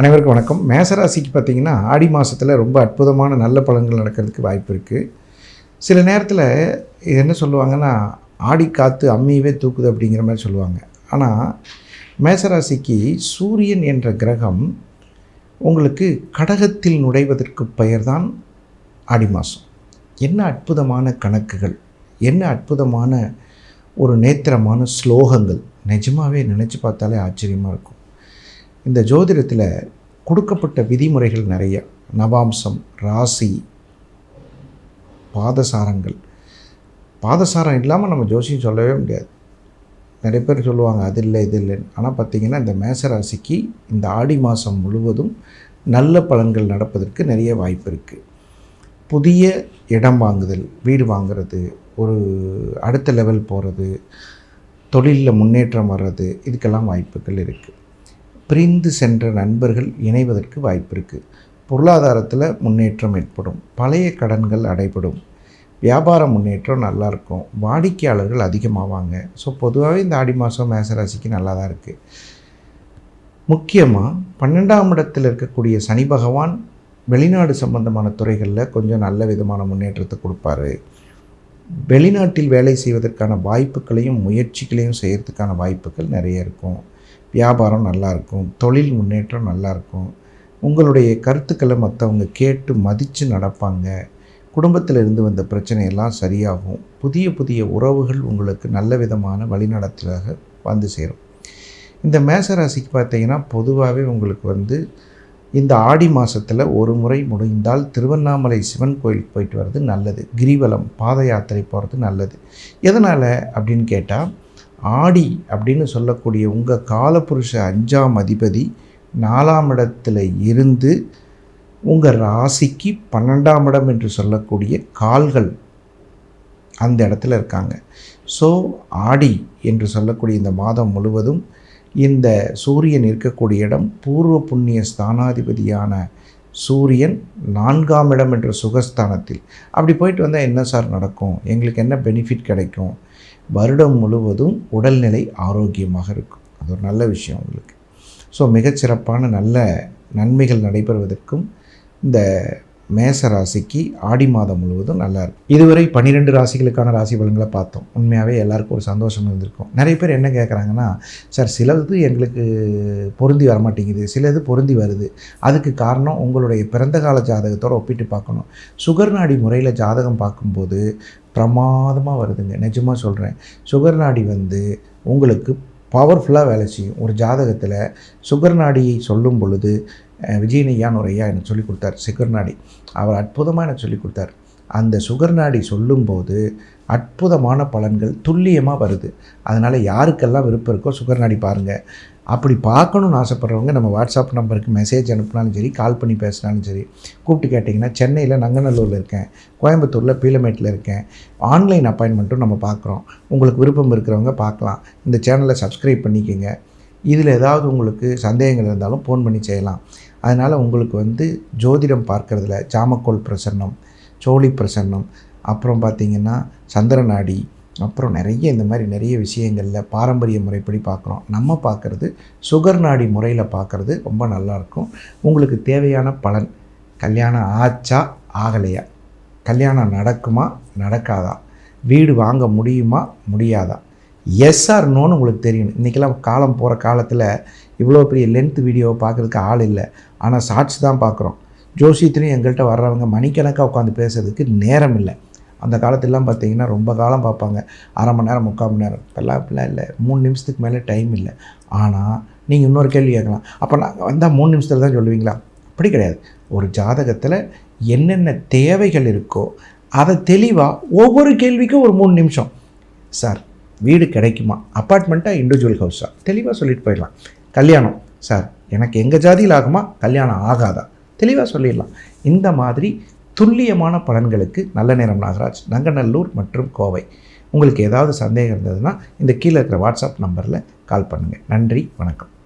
அனைவருக்கும் வணக்கம். மேசராசிக்கு பார்த்திங்கன்னா ஆடி மாதத்தில் ரொம்ப அற்புதமான நல்ல பலன்கள் நடக்கிறதுக்கு வாய்ப்பு இருக்குது சில நேரத்தில் இது என்ன சொல்லுவாங்கன்னா ஆடி காற்று அம்மியவே தூக்குது அப்படிங்கிற மாதிரி சொல்லுவாங்க. ஆனால் மேசராசிக்கு சூரியன் என்ற கிரகம் உங்களுக்கு கடகத்தில் நுழைவதற்கு பெயர்தான் ஆடி மாதம் என்ன அற்புதமான கணக்குகள் என்ன அற்புதமான ஒரு நேத்திரமான ஸ்லோகங்கள் நிஜமாகவே நினச்சி பார்த்தாலே ஆச்சரியமாக இருக்கும். இந்த ஜோதிடத்தில் கொடுக்கப்பட்ட விதிமுறைகள் நிறைய. நவாம்சம் ராசி பாதசாரங்கள். பாதசாரம் இல்லாமல் நம்ம ஜோசியம் சொல்லவே முடியாது. நிறைய பேர் சொல்லுவாங்க அது இல்லை இது இல்லைன்னு. ஆனால் பார்த்திங்கன்னா இந்த மேச ராசிக்கு இந்த ஆடி மாதம் முழுவதும் நல்ல பலன்கள் நடப்பதற்கு நிறைய வாய்ப்பு இருக்குது புதிய இடம் வாங்குதல் வீடு வாங்குறது ஒரு அடுத்த லெவல் போகிறது தொழிலில் முன்னேற்றம் வர்றது இதுக்கெல்லாம் வாய்ப்புகள் இருக்குது பிரிந்து சென்ற நண்பர்கள் இணைவதற்கு வாய்ப்பு இருக்குது பொருளாதாரத்தில் முன்னேற்றம் ஏற்படும். பழைய கடன்கள் அடைபடும். வியாபார முன்னேற்றம் நல்லாயிருக்கும் வாடிக்கையாளர்கள் அதிகமாவாங்க. ஸோ பொதுவாகவே இந்த ஆடி மாதம் மேசராசிக்கு நல்லா தான் இருக்குது முக்கியமாக பன்னெண்டாம் இடத்தில் இருக்கக்கூடிய சனி பகவான் வெளிநாடு சம்பந்தமான துறைகளில் கொஞ்சம் நல்ல விதமான முன்னேற்றத்தை கொடுப்பாரு. வெளிநாட்டில் வேலை செய்வதற்கான வாய்ப்புகளையும் முயற்சிகளையும் செய்கிறதுக்கான வாய்ப்புகள் நிறைய இருக்கும். வியாபாரம் நல்லாயிருக்கும் தொழில் முன்னேற்றம் நல்லாயிருக்கும். உங்களுடைய கருத்துக்களை மற்றவங்க கேட்டு மதித்து நடப்பாங்க. குடும்பத்தில் இருந்து வந்த பிரச்சனையெல்லாம் சரியாகும். புதிய புதிய உறவுகள் உங்களுக்கு நல்ல விதமான வழிநடத்தலாக வந்து சேரும். இந்த மேசராசிக்கு பார்த்தீங்கன்னா பொதுவாகவே உங்களுக்கு வந்து இந்த ஆடி மாதத்தில் ஒரு முறை முடிந்தால் திருவண்ணாமலை சிவன் கோயிலுக்கு போயிட்டு வர்றது நல்லது. கிரிவலம் பாத யாத்திரை போகிறது நல்லது. எதனால் அப்படின்னு கேட்டால் ஆடி அப்படின்னு சொல்லக்கூடிய உங்கள் காலப்புருஷ அஞ்சாம் அதிபதி நாலாம் இடத்துல இருந்து உங்கள் ராசிக்கு பன்னெண்டாம் இடம் என்று சொல்லக்கூடிய கால்கள் அந்த இடத்துல இருக்காங்க. ஸோ ஆடி என்று சொல்லக்கூடிய இந்த மாதம் முழுவதும் இந்த சூரியன் இருக்கக்கூடிய இடம் பூர்வ புண்ணிய ஸ்தானாதிபதியான சூரியன் நான்காம் இடம் என்ற சுகஸ்தானத்தில். அப்படி போயிட்டு வந்தால் என்ன சார் நடக்கும்? எங்களுக்கு என்ன பெனிஃபிட் கிடைக்கும்? வருடம் முழுவதும் உடல்நிலை ஆரோக்கியமாக இருக்கும். அது ஒரு நல்ல விஷயம் உங்களுக்கு. ஸோ மிகச்சிறப்பான நல்ல நன்மைகள் நடைபெறுவதற்கும் இந்த மேச ராசிக்கு ஆடி மாதம் முழுவதும் நல்லா இருக்கும். இதுவரை பன்னிரெண்டு ராசிகளுக்கான ராசி பலன்களை பார்த்தோம். உண்மையாகவே எல்லாருக்கும் ஒரு சந்தோஷம் இருந்திருக்கும். நிறைய பேர் என்ன கேட்குறாங்கன்னா சார் சிலது எங்களுக்கு பொருந்தி வரமாட்டேங்குது. சிலது பொருந்தி வருது. அதுக்கு காரணம் உங்களுடைய பிறந்த கால ஜாதகத்தோடு ஒப்பிட்டு பார்க்கணும். சுகர் நாடி முறையில் ஜாதகம் பார்க்கும்போது பிரமாதமாக வருதுங்க. நிஜமாக சொல்கிறேன் சுகர் நாடி வந்து உங்களுக்கு பவர்ஃபுல்லாக வேலை செய்யும். ஒரு ஜாதகத்தில் சுகர் நாடியை சொல்லும் பொழுது விஜயனையான்னு ஒரு ஐயா எனக்கு சொல்லிக் கொடுத்தார். சுகர் நாடி. அவர் அற்புதமாக எனக்கு சொல்லிக் கொடுத்தார். அந்த சுகர் நாடி சொல்லும்போது அற்புதமான பலன்கள் துல்லியமாக வருது. அதனால் யாருக்கெல்லாம் விருப்பம் இருக்கோ சுகர் நாடி பாருங்கள் அப்படி பார்க்கணுன்னு ஆசைப்பட்றவங்க நம்ம வாட்ஸ்அப் நம்பருக்கு மெசேஜ் அனுப்புனாலும் சரி கால் பண்ணி பேசினாலும் சரி கூப்பிட்டு கேட்டிங்கன்னா சென்னையில் நங்கநல்லூரில் இருக்கேன் கோயம்புத்தூரில் பீலமேட்டில் இருக்கேன். ஆன்லைன் அப்பாயின்மெண்ட்டும் நம்ம பார்க்குறோம். உங்களுக்கு விருப்பம் இருக்கிறவங்க பார்க்கலாம். இந்த சேனலை சப்ஸ்கிரைப் பண்ணிக்கோங்க. இதில் ஏதாவது உங்களுக்கு சந்தேகங்கள் இருந்தாலும் ஃபோன் பண்ணி செய்யலாம். அதனால் உங்களுக்கு வந்து ஜோதிடம் பார்க்குறதுல ஜாமக்கோல் பிரசன்னம் சோழி பிரசன்னம் அப்புறம் பார்த்திங்கன்னா சந்திரநாடி அப்புறம் நிறைய இந்த மாதிரி நிறைய விஷயங்களில் பாரம்பரிய முறைப்படி பார்க்குறோம். நம்ம பார்க்குறது சுகர் நாடி முறையில் பார்க்குறது ரொம்ப நல்லாயிருக்கும். உங்களுக்கு தேவையான பலன் கல்யாணம் ஆச்சா ஆகலையா? கல்யாணம் நடக்குமா நடக்காதா? வீடு வாங்க முடியுமா முடியாதா? எஸ் ஆர் நோன்னு உங்களுக்கு தெரியும். இன்றைக்கெல்லாம் காலம் போகிற காலத்தில் இவ்வளோ பெரிய லென்த் வீடியோவை பார்க்குறதுக்கு ஆள் இல்லை. ஆனால் ஷார்ட்ஸ் தான் பார்க்குறோம். ஜோசியத்துலேயும் எங்கள்கிட்ட வர்றவங்க மணிக்கணக்காக உட்காந்து பேசுறதுக்கு நேரம் இல்லை. அந்த காலத்திலலாம் பார்த்தீங்கன்னா ரொம்ப காலம் பார்ப்பாங்க. அரை மணி நேரம் முக்கால் மணி நேரம். இப்போல்லாம் இப்படிலாம் இல்லை. மூணு நிமிஷத்துக்கு மேலே டைம் இல்லை. ஆனால் நீங்கள் இன்னொரு கேள்வி கேட்கலாம். அப்போ நாங்கள் வந்தால் மூணு நிமிஷத்தில் தான் சொல்லுவீங்களா? அப்படி கிடையாது. ஒரு ஜாதகத்தில் என்னென்ன தேவைகள் இருக்கோ அதை தெளிவாக ஒவ்வொரு கேள்விக்கும் ஒரு மூணு நிமிஷம். சார் வீடு கிடைக்குமா? அப்பார்ட்மெண்ட்டாக இண்டிவிஜுவல் ஹவுஸா தெளிவாக சொல்லிட்டு போயிடலாம். கல்யாணம். சார் எனக்கு எங்கள் ஜாதியில் ஆகுமா? கல்யாணம் ஆகாதா? தெளிவாக சொல்லிடலாம். இந்த மாதிரி துல்லியமான பலன்களுக்கு நல்ல நேரம் நாகராஜ் நங்கநல்லூர் மற்றும் கோவை. உங்களுக்கு ஏதாவது சந்தேகம் இருந்ததுன்னா இந்த கீழே இருக்கிற வாட்ஸ்அப் நம்பரில் கால் பண்ணுங்கள் நன்றி வணக்கம்.